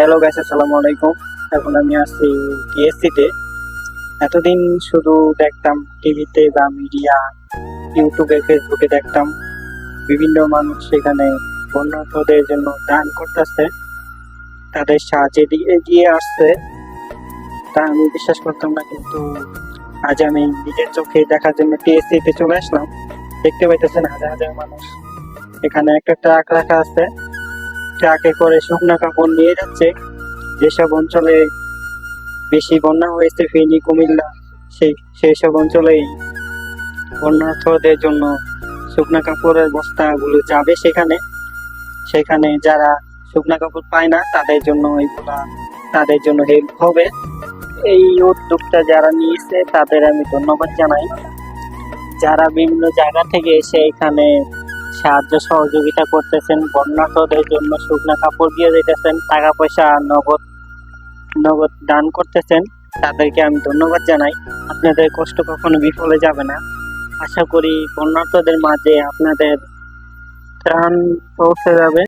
Hello guys আসসালামু আলাইকুম। এখন আমি আসছি টিএসসিতে এতদিন শুধু দেখতাম টিভিতে বা মিডিয়া ইউটিউবে ফেসবুকে দেখতাম। বিভিন্ন মানুষ সেখানে বন্যার্থদের জন্য দান করতেছে। তাদের সাহায্যে এগিয়ে আসছে। তা আমি বিশ্বাস করতাম না, কিন্তু আজ আমি নিজের চোখে দেখার জন্য টিএসসিতে চলে আসলাম। দেখতে পাইতেছেন হাজার হাজার মানুষ। এখানে একটা ট্রাক রাখা আছে। ট্রাকে করে শুকনো কাপড় নিয়ে যাচ্ছে, যেসব অঞ্চলে বেশি বন্যা হয়েছে, ফেনী, কুমিল্লা, সেই সেই সব অঞ্চলেই বন্যার্থদের জন্য শুকনা কাপড়ের বস্তাগুলো যাবে সেখানে। সেখানে যারা শুকনা কাপড় পায় না, তাদের জন্য এইগুলা তাদের জন্য হেল্প হবে। এই উদ্যোগটা যারা নিয়েছে, তাদের আমি ধন্যবাদ জানাই। যারা বিভিন্ন জায়গা থেকে এসে এখানে সাহায্য সহযোগিতা করতেছেন বন্যার্থদের জন্য শুকনা কাপড় দিয়ে দিতেছেন টাকা পয়সা নগদ নগদ দান করতেছেন। তাদেরকে আমি ধন্যবাদ জানাই। আপনাদের কষ্ট কখনো বিফলে যাবে না। আশা করি বন্যার্থদের মাঝে আপনাদের ত্রাণ পৌঁছে যাবে।